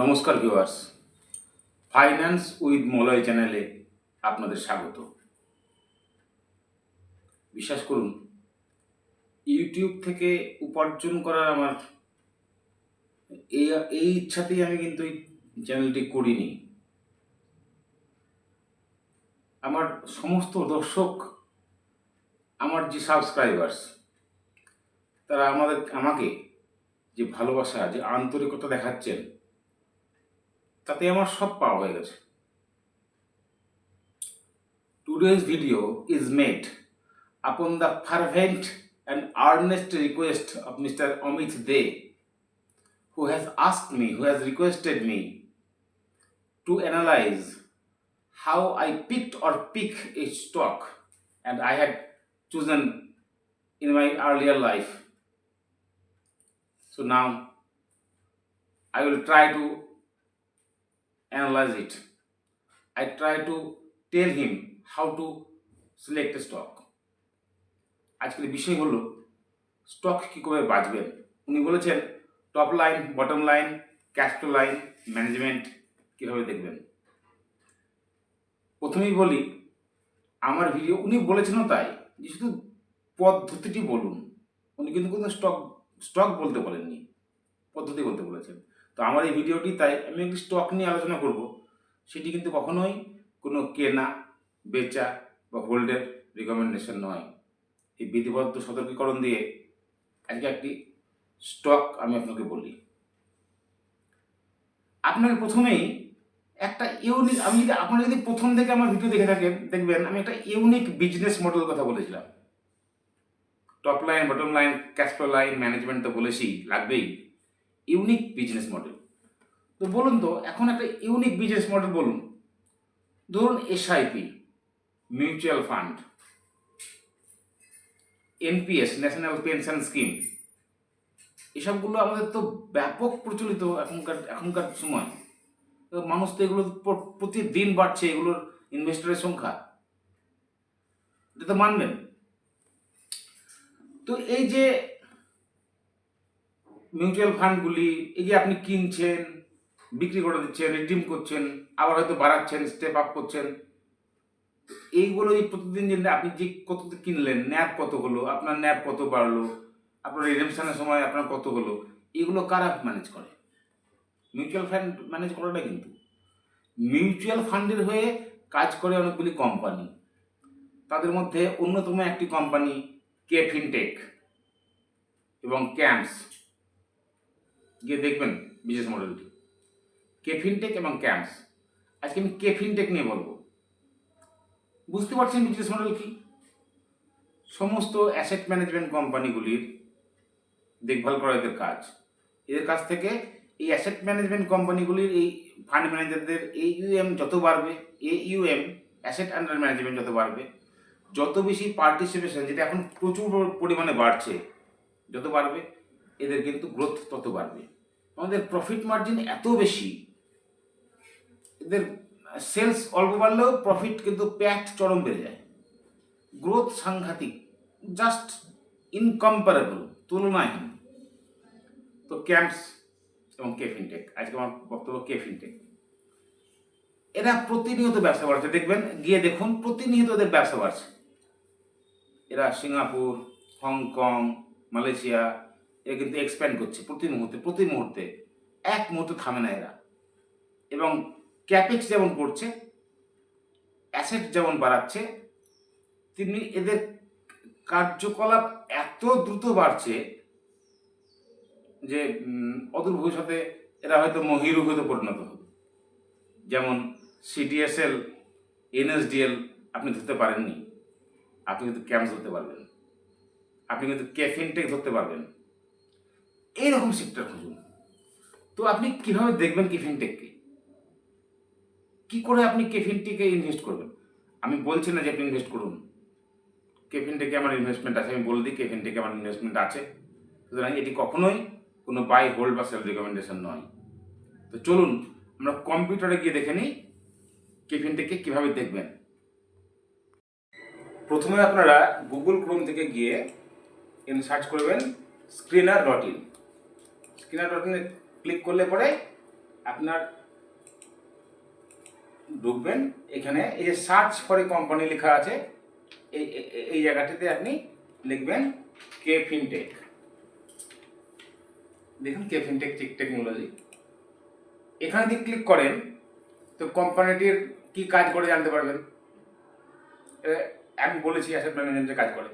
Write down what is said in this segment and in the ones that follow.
নমস্কার viewers finance with Malay চ্যানেলে আপনাদের স্বাগত। বিশ্বাস করুন ইউটিউব থেকে উপার্জন করার আমার এই এই ইচ্ছাতেই আমি কিন্তু এই চ্যানেলটি করিনি। আমার সমস্ত দর্শক, আমার যে সাবস্ক্রাইবার্স তারা আমাদের, আমাকে যে ভালোবাসা, যে আন্তরিকতা দেখাচ্ছেন তাতে আমার সব পাওয়া হয়ে গেছে today's video is made upon the fervent and earnest request of mister Amit Dey who has asked me, who has requested me to analyze how I picked or pick a stock and I had chosen in my earlier life. So now I will try to analyze it. I try to tell him how to select a stock. আজকের বিষয় হলো stock কী করে বাঁচবেন উনি বলেছেন top line bottom line flow line management কীভাবে দেখবেন প্রথমেই বলি, আমার ভিডিও উনি বলেছেনও তাই, যে শুধু পদ্ধতিটি বলুন উনি কিন্তু কোনো স্টক স্টক বলতে বলেননি, পদ্ধতি বলতে বলেছেন তো আমার এই ভিডিওটি, তাই আমি একটি স্টক নিয়ে আলোচনা করব। সেটি কিন্তু কখনোই কোনো কেনা, বেচা বা হোল্ডের রিকমেন্ডেশন নয়। এই বিধিবদ্ধ সতর্কীকরণ দিয়ে আজকে একটি স্টক আমি আপনাকে বলি। আপনাকে প্রথমেই একটা ইউনিক আমি যদি, আপনারা যদি প্রথম থেকে আমার ভিডিও দেখে থাকেন, দেখবেন আমি একটা ইউনিক বিজনেস মডেল কথা বলেছিলাম। Top line bottom line cash flow line management তো বলেছি, লাগবেই। ইউনিক বিজনেস মডেল তো বলুন তো, এখন একটা ইউনিক বিজনেস মডেল বলুন। ধরুন SIP mutual fund NPS national pension scheme এসবগুলো আমাদের তো ব্যাপক প্রচলিত এখনকার এখনকার সময়। তো মানুষ তো এগুলো প্রতিদিন বাড়ছে, এগুলোর ইনভেস্টরের সংখ্যা। এটা তো মানবেন। তো এই যে মিউচুয়াল ফান্ডগুলি, এই যে আপনি কিনছেন, বিক্রি করে দিচ্ছেন, রিডিম করছেন, আবার হয়তো বাড়াচ্ছেন স্টেপ আপ করছেন, এইগুলো এই প্রতিদিন যে আপনি যে কত কিনলেন ন্যাপ কত হলো, আপনার ন্যাপ কত বাড়লো, আপনার রিডেমশনের সময় আপনার কত হলো, এগুলো কারা ম্যানেজ করে? মিউচুয়াল ফান্ড ম্যানেজ করাটা কিন্তু। মিউচুয়াল ফান্ডের হয়ে কাজ করে অনেকগুলি কোম্পানি তাদের মধ্যে অন্যতম একটি কোম্পানি কে ফিনটেক এবং ক্যাম্পস গিয়ে দেখবেন বিজনেস মডেলটি কে ফিনটেক এবং ক্যাম্পস আজকে আমি কে ফিনটেক নিয়ে বলব। বুঝতে পারছেন বিজনেস মডেল কি? সমস্ত অ্যাসেট ম্যানেজমেন্ট কোম্পানিগুলির দেখভাল করা এদের কাজ। এদের কাছ থেকে এই অ্যাসেট ম্যানেজমেন্ট কোম্পানিগুলির এই ফান্ড ম্যানেজারদের এই ইউএম যত বাড়বে A U M asset under management যত বাড়বে, যত বেশি পার্টিসিপেশন যেটা এখন প্রচুর পরিমাণে বাড়ছে, যত বাড়বে, এদের কিন্তু গ্রোথ তত বাড়বে। আমাদের প্রফিট মার্জিন এত বেশি, এদের সেলস অল্প বাড়লেও প্রফিট কিন্তু প্যাট চরম বেড়ে যায়। গ্রোথ সাংঘাতিক জাস্ট ইনকম্পারেবল তুলনাহীন। তো ক্যাম্পস এবং কেফিনটেক আজকে আমার বক্তব্য কেফিনটেক এরা প্রতিনিয়ত ব্যবসা বাড়ছে, দেখবেন, গিয়ে দেখুন প্রতিনিয়ত এদের ব্যবসা বাড়ছে। এরা সিঙ্গাপুর, হংকং, মালয়েশিয়া এরা কিন্তু এক্সপ্যান্ড করছে প্রতি মুহূর্তে প্রতি মুহূর্তে। এক মুহূর্তে থামে না এরা। এবং ক্যাপেক্স যেমন করছে অ্যাসেট যেমন বাড়াচ্ছে, তেমনি এদের কার্যকলাপ এত দ্রুত বাড়ছে যে অদূর ভবিষ্যতে এরা হয়তো মহিরু হতে পরিণত হবে। যেমন সিডিএসএল এনএসডিএল আপনি ধরতে পারেননি। আপনি কিন্তু ক্যাম্প ধরতে পারবেন। আপনি কিন্তু ক্যাফিনটেক ধরতে পারবেন। এইরকম সেক্টর খুঁজুন। তো আপনি কীভাবে দেখবেন কেফিনটেককে কি? করে আপনি কেফিনটেকে ইনভেস্ট করবেন? আমি বলছি না যে আপনি ইনভেস্ট করুন। কেফিনটেকে আমার ইনভেস্টমেন্ট আছে, আমি বলে দিই কেফিনটেকে আমার ইনভেস্টমেন্ট আছে। সুতরাং এটি কখনোই কোনো বাই হোল্ড বা সেল রিকমেন্ডেশন নয়। তো চলুন, আমরা কম্পিউটারে গিয়ে দেখে নিই কেফিনটেকে কীভাবে দেখবেন। প্রথমে আপনারা গুগল ক্রোম থেকে গিয়ে সার্চ করবেন screener dot in screener dot ইনে ক্লিক করলে পরে আপনার ঢুকবেন। এখানে এই যে সার্চ ফর এ কোম্পানি লেখা আছে, এই, এই- এই জায়গাটিতে আপনি লিখবেন কে ফিনটেক দেখুন কে ফিনটেক টেক টেকনোলজি এখানে যদি ক্লিক করেন, তো কোম্পানিটির কি কাজ করে জানতে পারবেন? আমি বলেছি অ্যাসেট ম্যানেজমেন্টের কাজ করে।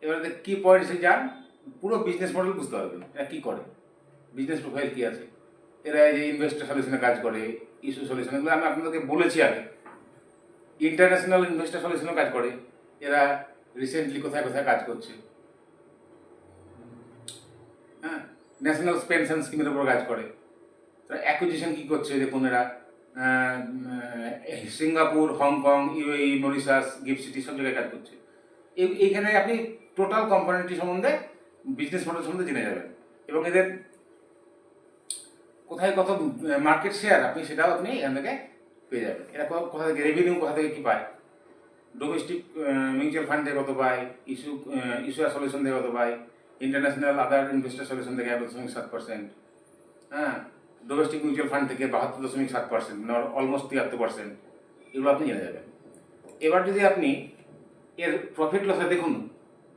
এবারে কি পয়েন্টসে যান, পুরো বিজনেস মডেল বুঝতে পারবেন এরা কী করে। বিজনেস প্রোফাইল কী আছে? এরা যে ইনভেস্টার সলিউশনে কাজ করে ইস্যু সলিউশন এগুলো আমি আপনাদেরকে বলেছি আগে। ইন্টারন্যাশনাল ইনভেস্টার সলিউশনে কাজ করে, এরা রিসেন্টলি কোথায় কোথায় কাজ করছে। হ্যাঁ ন্যাশনাল পেনশন স্কিমের উপর কাজ করে। তারা অ্যাকুইজিশন কী করছে, দেখুন এরা Singapore, Hong Kong, UAE, Mauritius, GIFT City, সব জায়গায় কাজ করছে। এই- এইখানে আপনি টোটাল কোম্পানিটি সম্বন্ধে বিজনেস মডেল সম্বন্ধে জেনে যাবেন। এবং এদের কোথায় কত মার্কেট শেয়ার আপনি সেটাও আপনি এখান থেকে পেয়ে যাবেন। এরা কোথা থেকে রেভিনিউ কোথা থেকে কী পায়? ডোমেস্টিক মিউচুয়াল ফান্ড থেকে কত পায়? ইস্যু ইস্যুয়ার সলিউশন থেকে কত পায়? ইন্টারন্যাশনাল আদার ইনভেস্টার সলিউশন থেকে এক দশমিক সাত পার্সেন্ট হ্যাঁ? ডোমেস্টিক মিউচুয়াল ফান্ড থেকে বাহাত্তর দশমিক সাত পার্সেন্ট অলমোস্ট তিয়াত্তর পার্সেন্ট এগুলো আপনি জেনে যাবেন। এবার যদি আপনি এর প্রফিট লসে দেখুন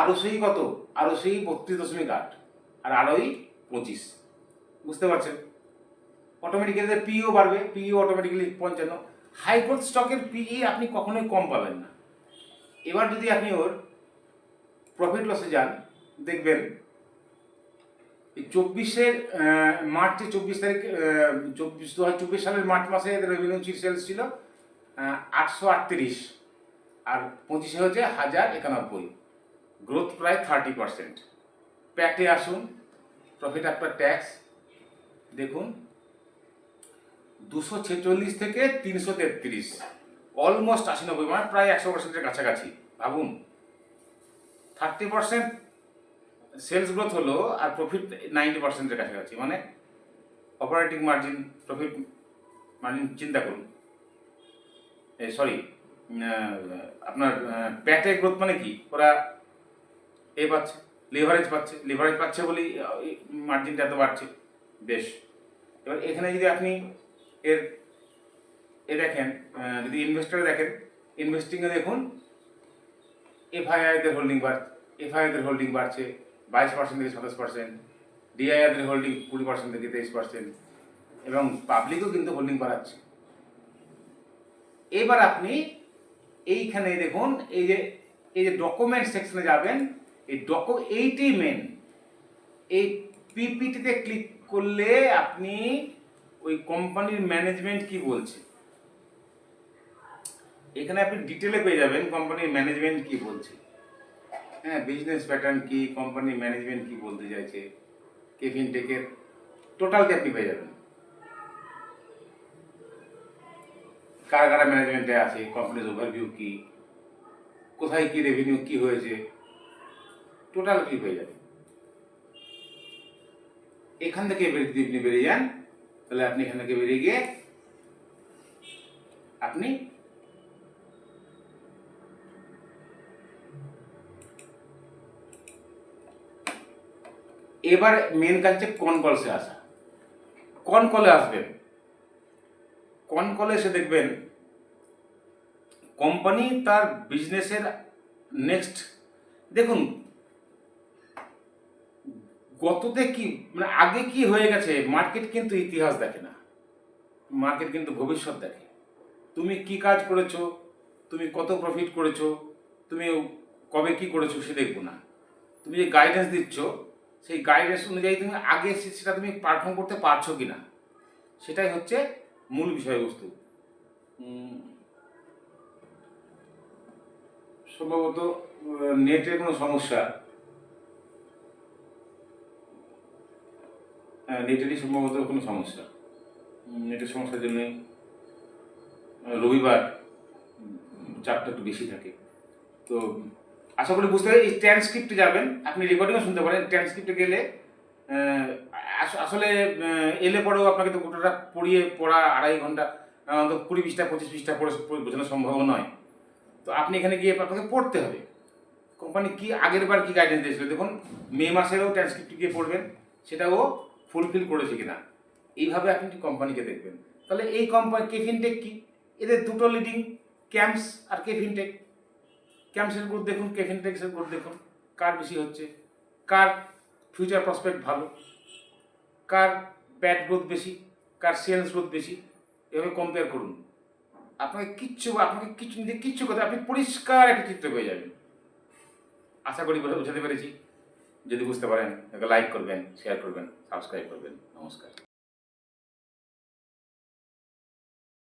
আরও সেই কত? আরও সেই বত্রিশ দশমিক আট, আর আরোই পঁচিশ। বুঝতে পারছেন? অটোমেটিক্যালি পিও বাড়বে পিও অটোমেটিক্যালি পঞ্চান্ন। হাইগ্রোথ স্টকের পিই আপনি কখনোই কম পাবেন না। এবার যদি আপনি ওর প্রফিট লসে যান, দেখবেন চব্বিশের মার্চে চব্বিশ তারিখ চব্বিশ, দু হাজার চব্বিশ সালের মার্চ মাসে এদের রেভিনিউ সেলস ছিল আটশো আটত্রিশ। আর পঁচিশে হচ্ছে হাজার একানব্বই। গ্রোথ প্রায় থার্টি পার্সেন্ট প্যাটে আসুন প্রফিট আফটার ট্যাক্স দেখুন। দুশো ছেচল্লিশ থেকে তিনশো তেত্রিশ। অলমোস্ট আশি নব্বই মানে প্রায় একশো পার্সেন্টের কাছাকাছি। ভাবুন। থার্টি পার্সেন্ট সেলস গ্রোথ হলো আর প্রফিট নাইনটি পার্সেন্টের কাছাকাছি। মানে অপারেটিং মার্জিন প্রফিট মার্জিন চিন্তা করুন। সরি আপনার প্যাটে গ্রোথ মানে কি? ওরা এ পাচ্ছে লিভারেজ পাচ্ছে লিভারেজ পাচ্ছে বলেই মার্জিনটা এত বাড়ছে। বেশ। এবার এখানে যদি আপনি এর, এ দেখেন যদি ইনভেস্টরে দেখেন ইনভেস্টিংয়ে দেখুন এফআইআইদের হোল্ডিং বাড় এফআইআইদের হোল্ডিং বাড়ছে বাইশ পার্সেন্ট থেকে সাতাশ পার্সেন্ট ডিআইআইদের হোল্ডিং কুড়ি পার্সেন্ট থেকে তেইশ পার্সেন্ট এবং পাবলিকও কিন্তু হোল্ডিং বাড়াচ্ছে। এবার আপনি এইখানে দেখুন, এই যে এই যে ডকুমেন্ট সেকশনে যাবেন, এই ডকু এইটি মেন এই পিপিটিতে ক্লিক করলে আপনি ওই কোম্পানির ম্যানেজমেন্ট কি বলছে? এখানে আপনি ডিটেলে পেয়ে যাবেন কোম্পানির ম্যানেজমেন্ট কি বলছে। হ্যাঁ বিজনেস প্যাটার্ন কি, কোম্পানির ম্যানেজমেন্ট কি বলতে চাইছে কেফিন টেকের টোটালটি আপনি পেয়ে যাবেন। কারা কারা ম্যানেজমেন্টে আছে কোম্পানির ওভারভিউ কি, কোথায় কি রেভিনিউ কি হয়েছে টোটাল কি হয়ে যাবে এখান থেকে বের- আপনি বেরিয়ে যান তাহলে আপনি এখান থেকে বেরিয়ে গিয়ে আপনি এবার মেন কাজ হচ্ছে কোন কলসে আসা। কোন কলে আসবেন? কোন কলে এসে দেখবেন কোম্পানি তার বিজনেসের নেক্সট দেখুন গততে কি মানে আগে কি হয়ে গেছে? মার্কেট কিন্তু ইতিহাস দেখে না। মার্কেট কিন্তু ভবিষ্যৎ দেখে। তুমি কি কাজ করেছ? তুমি কত প্রফিট করেছ? তুমি কবে কি করেছ সে দেখব না। তুমি যে গাইডেন্স দিচ্ছ, সেই গাইডেন্স অনুযায়ী তুমি আগে সেটা তুমি পারফর্ম করতে পারছ কি না সেটাই হচ্ছে মূল বিষয়বস্তু। সম্ভবত নেটের কোনো সমস্যা নেটেরই সম্ভবত কোনো সমস্যা। নেটের সমস্যার জন্যই আহ, রবিবার চাপটা একটু বেশি থাকে। তো আশা করি বুঝতে পারি এই ট্রান্সক্রিপ্টে যাবেন আপনি রেকর্ডিংও শুনতে পারেন। ট্রান্সক্রিপ্টে গেলে আস- আসলে এলে পরেও আপনাকে তো গোটাটা পড়িয়ে পড়া আড়াই ঘণ্টা আহ, তো কুড়ি পৃষ্ঠা পঁচিশ পড়ে পড়ে বোঝানো সম্ভব নয়। তো আপনি এখানে গিয়ে আপনাকে পড়তে হবে। কোম্পানি কি আগের বার কি গাইডেন্স দিয়েছিল? দেখুন মে মাসেরও ট্রান্সক্রিপ্ট গিয়ে পড়বেন সেটাও ফুলফিল করেছে কিনা? এইভাবে আপনি একটি কোম্পানিকে দেখবেন। তাহলে এই কোম্পানি কেফিনটেক কি? এদের দুটো লিডিং ক্যাম্পস আর কেফিনটেক ক্যাম্পসের গ্রোথ দেখুন কেফিনটেক্সের গ্রোথ দেখুন। কার বেশি হচ্ছে? কার ফিউচার প্রসপেক্ট ভালো? কার ব্যাড গ্রোথ বেশি? কার সেলস গ্রোথ বেশি? এভাবে কম্পেয়ার করুন। আপনাকে কিচ্ছু আপনাকে কিচ্ছু কিচ্ছু কথা, আপনি পরিষ্কার একটা চিত্র পেয়ে যাবেন। আশা করি বলে বোঝাতে পেরেছি। যদি বুঝতে পারেন লাইক করবেন শেয়ার করবেন সাবস্ক্রাইব করবেন। নমস্কার।